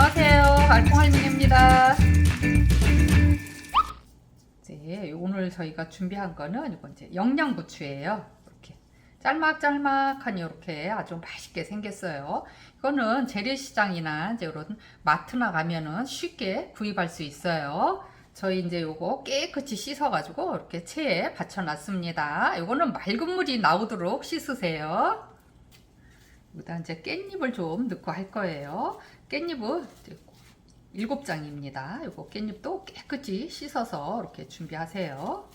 안녕하세요. 알콩할머니입니다. 네, 오늘 저희가 준비한 거는 이건 이제 영양부추예요. 이렇게 짤막짤막하니 이렇게 아주 맛있게 생겼어요. 이거는 재래시장이나 이제 이런 마트나 가면은 쉽게 구입할 수 있어요. 저희 이제 요거 깨끗이 씻어가지고 이렇게 체에 받쳐놨습니다. 요거는 맑은 물이 나오도록 씻으세요. 여기다 이제 깻잎을 좀 넣고 할 거예요. 깻잎은 이제 일곱 장입니다. 요거 깻잎도 깨끗이 씻어서 이렇게 준비하세요.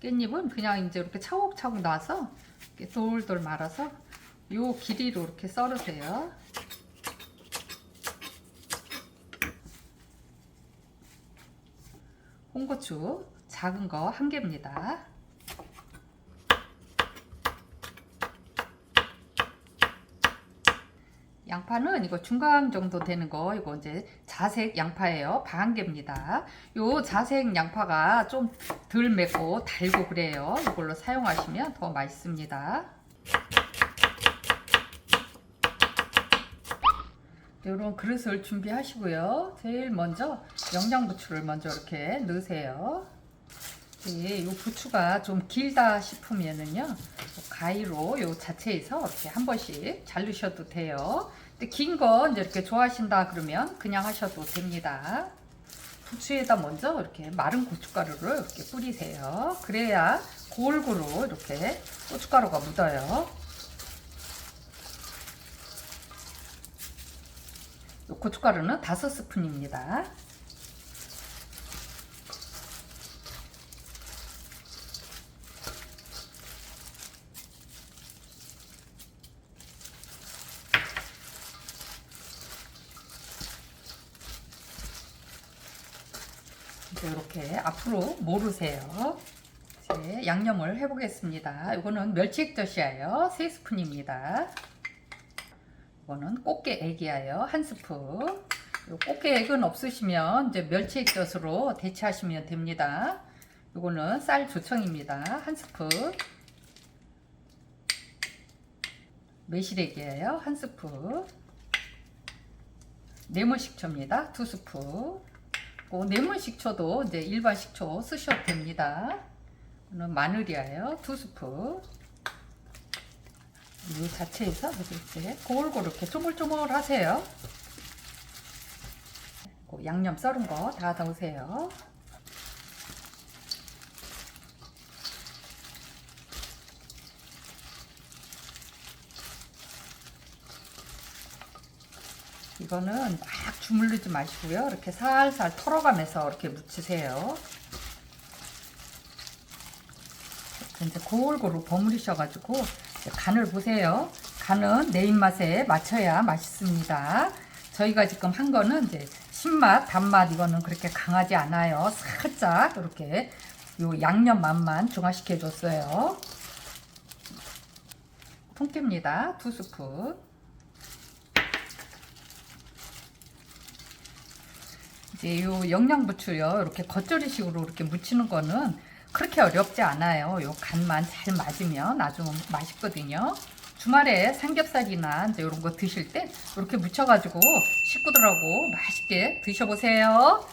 깻잎은 그냥 이제 이렇게 차곡차곡 놔서 이렇게 돌돌 말아서 요 길이로 이렇게 썰으세요. 홍고추 작은 거 한 개입니다. 양파는 이거 중간 정도 되는 거 이거 이제 자색 양파예요. 반 개입니다. 요 자색 양파가 좀 덜 맵고 달고 그래요. 이걸로 사용하시면 더 맛있습니다. 이런 그릇을 준비하시고요. 제일 먼저 영양부추를 먼저 이렇게 넣으세요. 네, 요 부추가 좀 길다 싶으면은요 가위로 요 자체에서 이렇게 한 번씩 자르셔도 돼요. 근데 긴거 이제 이렇게 좋아하신다 그러면 그냥 하셔도 됩니다. 부추에다 먼저 이렇게 마른 고춧가루를 이렇게 뿌리세요. 그래야 골고루 이렇게 고춧가루가 묻어요. 요 고춧가루는 다섯 스푼입니다. 이렇게 앞으로 모르세요. 이제 양념을 해보겠습니다. 이거는 멸치액젓이에요. 3스푼입니다. 이거는 꽃게 액이에요. 한 스푼. 요 꽃게 액은 없으시면 이제 멸치액젓으로 대체하시면 됩니다. 이거는 쌀 조청입니다. 한 스푼. 매실액이에요. 한 스푼. 레몬 식초입니다. 두 스푼. 그 레몬 식초도 이제 일반 식초 쓰셔도 됩니다. 이거는 마늘이에요. 두 스푼. 이 자체에서 이렇게 골고루 이렇게 쪼물쪼물 하세요. 그 양념 썰은 거 다 넣으세요. 이거는 막 주물르지 마시고요. 이렇게 살살 털어가면서 이렇게 묻히세요. 이제 골고루 버무리셔가지고 간을 보세요. 간은 내 입맛에 맞춰야 맛있습니다. 저희가 지금 한 거는 이제 신맛, 단맛 이거는 그렇게 강하지 않아요. 살짝 이렇게 요 양념 맛만 중화시켜 줬어요. 통깨입니다. 두 스푼. 요 영양부추요. 이렇게 겉절이식으로 이렇게 무치는 거는 그렇게 어렵지 않아요. 요 간만 잘 맞으면 아주 맛있거든요. 주말에 삼겹살이나 이제 이런 거 드실 때 이렇게 무쳐가지고 식구들하고 맛있게 드셔보세요.